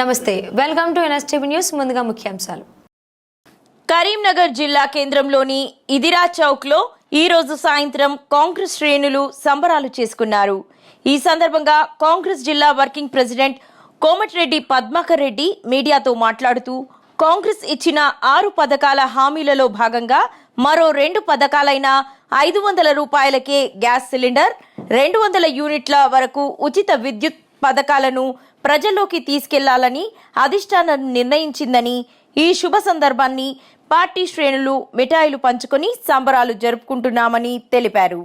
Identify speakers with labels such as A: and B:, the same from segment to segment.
A: నమస్తే welcome to NSTV news ముందుగా ముఖ్యాంశాలు.
B: కరీంనగర్ జిల్లా కేంద్రంలోని ఇదిరా చౌక్లో ఈ రోజు సాయంత్రం కాంగ్రెస్ శ్రేణులు సంబరాలు చేసుకున్నారు. ఈ సందర్భంగా కాంగ్రెస్ జిల్లా వర్కింగ్ ప్రెసిడెంట్ కోమటిరెడ్డి పద్మాకర్ రెడ్డి మీడియాతో మాట్లాడుతూ కాంగ్రెస్ ఇచ్చిన ఆరు పథకాల హామీలలో భాగంగా మరో రెండు పథకాలైన ఐదు వందల రూపాయలకే గ్యాస్ సిలిండర్ రెండు వందల యూనిట్ల వరకు ఉచిత విద్యుత్ పథకాలను ప్రజల్లోకి తీసుకెళ్ళాలని అధిష్టానం నిర్ణయించిందని ఈ శుభ సందర్భాన్ని పార్టీ శ్రేణులు మిఠాయిలు పంచుకొని సంబరాలు జరుపుకుంటున్నామని తెలిపారు.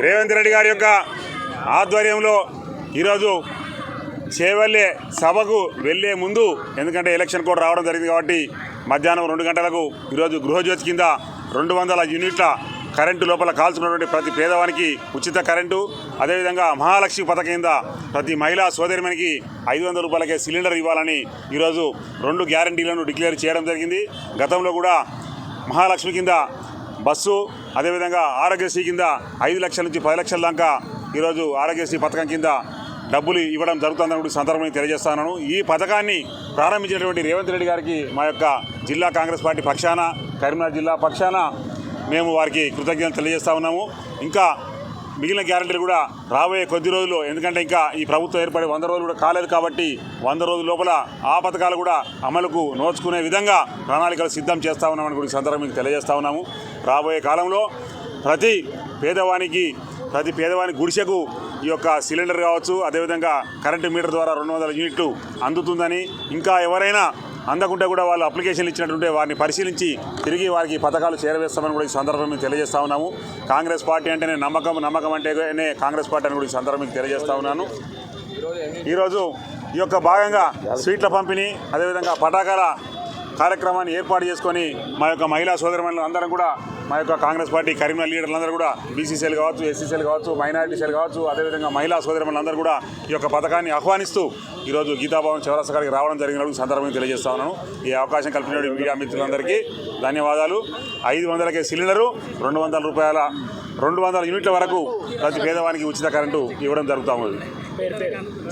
C: రేవంత్ రెడ్డి గారి యొక్క ఆధ్వర్యంలో ఈరోజు చేవల్లే సభకు వెళ్ళే ముందు ఎందుకంటే ఎలక్షన్ కూడా రావడం జరిగింది కాబట్టి మధ్యాహ్నం రెండు గంటలకు ఈరోజు గృహజ్యోతి కింద రెండు వందల యూనిట్ల కరెంటు లోపల కాల్చుకున్నటువంటి ప్రతి పేదవానికి ఉచిత కరెంటు అదేవిధంగా మహాలక్ష్మి పథకం కింద ప్రతి మహిళా సోదరిమనికి ఐదు వందల రూపాయలకే సిలిండర్ ఇవ్వాలని ఈరోజు రెండు గ్యారంటీలను డిక్లేర్ చేయడం జరిగింది. గతంలో కూడా మహాలక్ష్మి కింద బస్సు అదేవిధంగా ఆరోగ్యశ్రీ కింద ఐదు లక్షల నుంచి పది లక్షల దాకా ఈరోజు ఆరోగ్యశ్రీ పథకం కింద డబ్బులు ఇవ్వడం జరుగుతుందని కూడా సందర్భంగా తెలియజేస్తున్నాను ఈ పథకాన్ని ప్రారంభించినటువంటి రేవంత్ రెడ్డి గారికి మా యొక్క జిల్లా కాంగ్రెస్ పార్టీ పక్షాన కరీంనగర్ జిల్లా పక్షాన మేము వారికి కృతజ్ఞతలు తెలియజేస్తా ఉన్నాము. ఇంకా మిగిలిన గ్యారెంటీలు కూడా రాబోయే కొద్ది రోజులు ఎందుకంటే ఇంకా ఈ ప్రభుత్వం ఏర్పడి వంద రోజులు కూడా కాలేదు కాబట్టి వంద రోజుల లోపల ఆ పథకాలు కూడా అమలుకు నోచుకునే విధంగా ప్రణాళికలు సిద్ధం చేస్తా ఉన్నామని కూడా సందర్భం మీకు తెలియజేస్తా ఉన్నాము. రాబోయే కాలంలో ప్రతి పేదవానికి ప్రతి పేదవాని గుడిసెకు ఈ యొక్క సిలిండర్ కావచ్చు అదేవిధంగా కరెంటు మీటర్ ద్వారా రెండు వందల యూనిట్లు అందుతుందని ఇంకా ఎవరైనా అందకుంటే కూడా వాళ్ళు అప్లికేషన్లు ఇచ్చినట్టుంటే వారిని పరిశీలించి తిరిగి వారికి ఈ పథకాలు చేరవేస్తామని కూడా ఈ సందర్భంగా తెలియజేస్తా ఉన్నాము. కాంగ్రెస్ పార్టీ అంటేనే నమ్మకం నమ్మకం అంటేనే కాంగ్రెస్ పార్టీ అని కూడా ఈ సందర్భంగా తెలియజేస్తా ఉన్నాను. ఈరోజు ఈ యొక్క భాగంగా స్వీట్ల పంపిణీ అదేవిధంగా పటాకాల కార్యక్రమాన్ని ఏర్పాటు చేసుకొని మా యొక్క మహిళా సోదరుమణులు అందరం కూడా మా యొక్క కాంగ్రెస్ పార్టీ కరీంనగర్ లీడర్లందరూ కూడా బీసీసీఎల్ కావచ్చు ఎస్సీసీఎల్ కావచ్చు మైనారిటీసీఎల్ కావచ్చు అదేవిధంగా మహిళా సోదరులందరూ కూడా ఈ యొక్క పథకాన్ని ఆహ్వానిస్తూ ఈరోజు గీతాభవన్ చౌరస్తా గారికి రావడం జరిగిన సందర్భంగా తెలియజేస్తా ఉన్నాను. ఈ అవకాశం కల్పించిన మీడియా మిత్రులందరికీ ధన్యవాదాలు. ఐదు వందలకే సిలిండరు రెండు వందల రూపాయల రెండు వందల యూనిట్ల వరకు ప్రతి పేదవానికి ఉచిత కరెంటు ఇవ్వడం జరుగుతూ ఉంది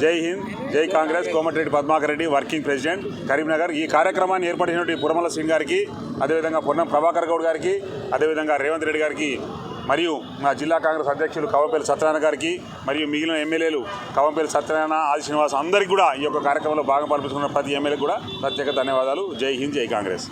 C: జై హింద్ జై కాంగ్రెస్ కోమటిరెడ్డి పద్మాకర్ రెడ్డి వర్కింగ్ ప్రెసిడెంట్. కరీంనగర్ ఈ కార్యక్రమాన్ని ఏర్పడినటువంటి పురమల సింగ్ గారికి అదేవిధంగా పొన్నం ప్రభాకర్ గౌడ్ గారికి అదేవిధంగా రేవంత్ రెడ్డి గారికి మరియు మా జిల్లా కాంగ్రెస్ అధ్యక్షులు కవంపల్లి సత్యనారాయణ గారికి మరియు మిగిలిన ఎమ్మెల్యేలు కవంపల్లి సత్యనారాయణ ఆది శ్రీనివాస్ అందరికీ కూడా ఈ యొక్క కార్యక్రమంలో భాగం పంపించుకున్న ప్రతి ఎమ్మెల్యేకి కూడా ప్రత్యేక ధన్యవాదాలు. జై హింద్ జై కాంగ్రెస్.